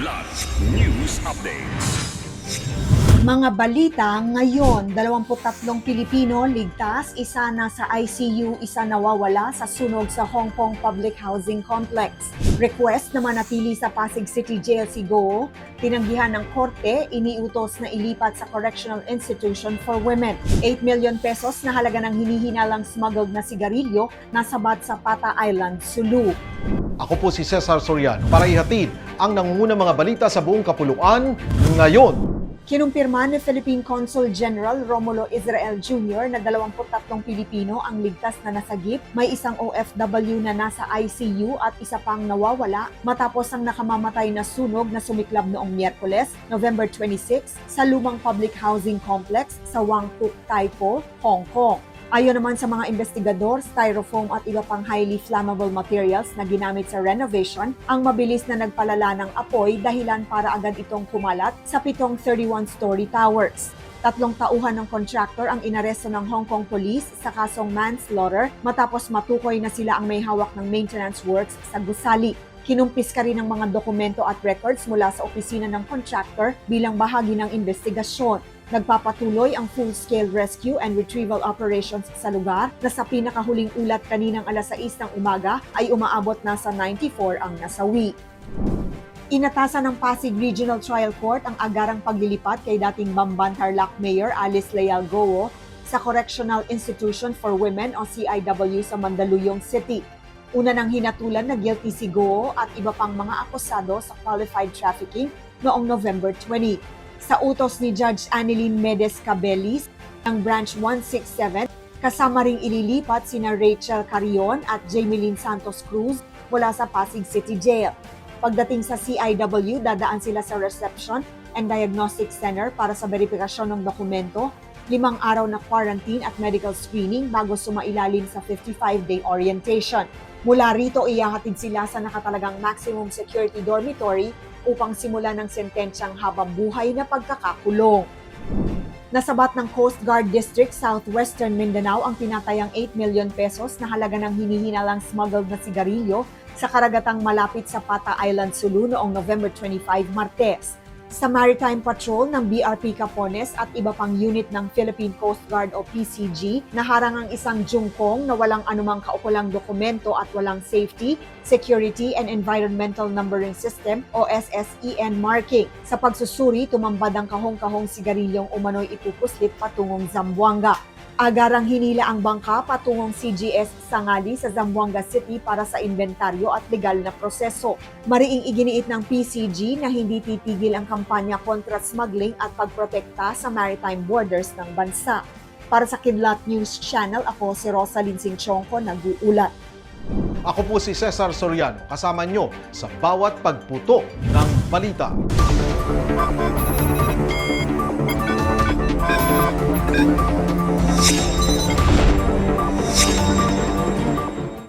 Kidlat News Updates. Mga balita ngayon, 23 Pilipino ligtas, isa na sa ICU, isa nawawala sa sunog sa Hong Kong Public Housing Complex. Request na manatili sa Pasig City Jail si Go, tinanggihan ng korte, iniutos na ilipat sa Correctional Institution for Women. 8 million pesos na halaga ng hinihinalang smuggled na sigarilyo nasabat sa Pata Island, Sulu. Ako po si Cesar Soriano para ihatid ang nangungunang mga balita sa buong kapuluan ngayon. Kinumpirma ni Philippine Consul General Romulo Israel Jr. na 23 Pilipino ang ligtas na nasagip, may isang OFW na nasa ICU at isa pang nawawala matapos ang nakamamatay na sunog na sumiklab noong Miyerkules, November 26, sa lumang public housing complex sa Wangpuk, Taipo, Hong Kong. Ayon naman sa mga investigador, styrofoam at iba pang highly flammable materials na ginamit sa renovation ang mabilis na nagpalala ng apoy dahilan para agad itong kumalat sa pitong 31-story towers. Tatlong tauhan ng contractor ang inaresto ng Hong Kong Police sa kasong manslaughter matapos matukoy na sila ang may hawak ng maintenance works sa gusali. Kinumpis ka rin ng mga dokumento at records mula sa opisina ng contractor bilang bahagi ng investigasyon. Nagpapatuloy ang full-scale rescue and retrieval operations sa lugar na sa pinakahuling ulat kaninang alas 6 ng umaga ay umaabot na sa 94 ang nasawi. Inatasan ng Pasig Regional Trial Court ang agarang paglilipat kay dating Bamban Tarlac Mayor Alice Leal Goo sa Correctional Institution for Women o CIW sa Mandaluyong City. Una nang hinatulan na guilty si Goo at iba pang mga akusado sa qualified trafficking noong November 20. Sa utos ni Judge Annalyn Medes Cabelis ng Branch 167, kasama ring ililipat sina Rachel Carion at Jamie Santos Cruz mula sa Pasig City Jail. Pagdating sa CIW, dadaan sila sa Reception and Diagnostic Center para sa verifikasyon ng dokumento, limang araw na quarantine at medical screening bago sumailalim sa 55-day orientation. Mula rito, iyahatid sila sa nakatalagang maximum security dormitory upang simulan ng sentensyang habang buhay na pagkakakulong. Nasabat ng Coast Guard District Southwestern Mindanao ang tinatayang 8 million pesos na halaga ng hinihinalang smuggled na sigarilyo sa karagatang malapit sa Pata Island, Sulu noong November 25, Martes. Sa Maritime Patrol ng BRP Capones at iba pang unit ng Philippine Coast Guard o PCG, naharang ang isang jungkong na walang anumang kaukulang dokumento at walang safety, security, and environmental numbering system o SSEN marking. Sa pagsusuri, tumambad ang kahong-kahong sigarilyong umano'y ipupuslit patungong Zamboanga. Agarang hinila ang bangka patungong CGS Sangali sa Zamboanga City para sa inventaryo at legal na proseso. Mariing iginiit ng PCG na hindi titigil ang kampanya kontra smuggling at pagprotekta sa maritime borders ng bansa. Para sa Kidlat News Channel, ako si Rosalyn Sinchonko, nag-uulat. Ako po si Cesar Soriano, kasama nyo sa bawat pagputo ng balita.